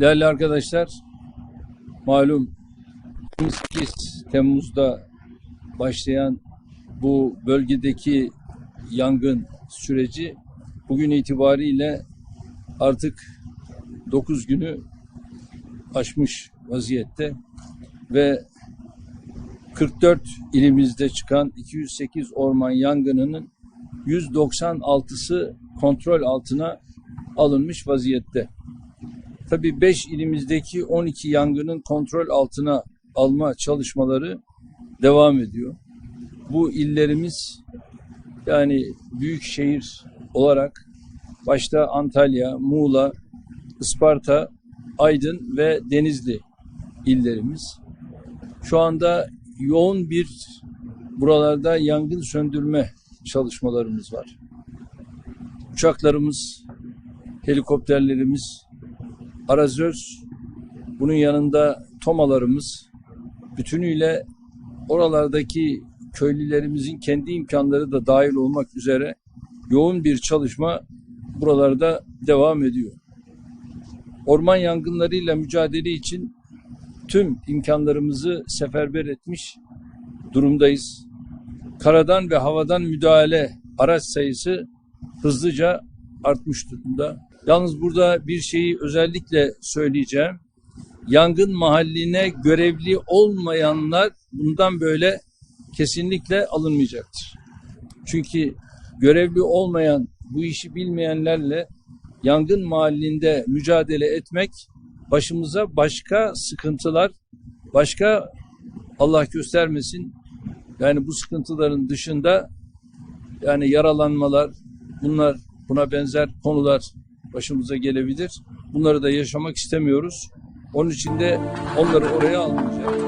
Değerli arkadaşlar, malum 28 Temmuz'da başlayan bu bölgedeki yangın süreci bugün itibariyle artık 9 günü aşmış vaziyette ve 44 ilimizde çıkan 208 orman yangınının 196'sı kontrol altına alınmış vaziyette. Tabii 5 ilimizdeki 12 yangının kontrol altına alma çalışmaları devam ediyor. Bu illerimiz yani büyük şehir olarak başta Antalya, Muğla, Isparta, Aydın ve Denizli illerimiz. Şu anda yoğun bir buralarda yangın söndürme çalışmalarımız var. Uçaklarımız, helikopterlerimiz, arazöz, bunun yanında tomalarımız bütünüyle oralardaki köylülerimizin kendi imkanları da dahil olmak üzere yoğun bir çalışma buralarda devam ediyor. Orman yangınlarıyla mücadele için tüm imkanlarımızı seferber etmiş durumdayız. Karadan ve havadan müdahale araç sayısı hızlıca artmış durumda. Yalnız burada bir şeyi özellikle söyleyeceğim. Yangın mahalline görevli olmayanlar bundan böyle kesinlikle alınmayacaktır. Çünkü görevli olmayan, bu işi bilmeyenlerle yangın mahallinde mücadele etmek başımıza başka sıkıntılar, başka Allah göstermesin yani bu sıkıntıların dışında yani yaralanmalar, bunlar buna benzer konular başımıza gelebilir. Bunları da yaşamak istemiyoruz. Onun için de onları oraya almayacağız.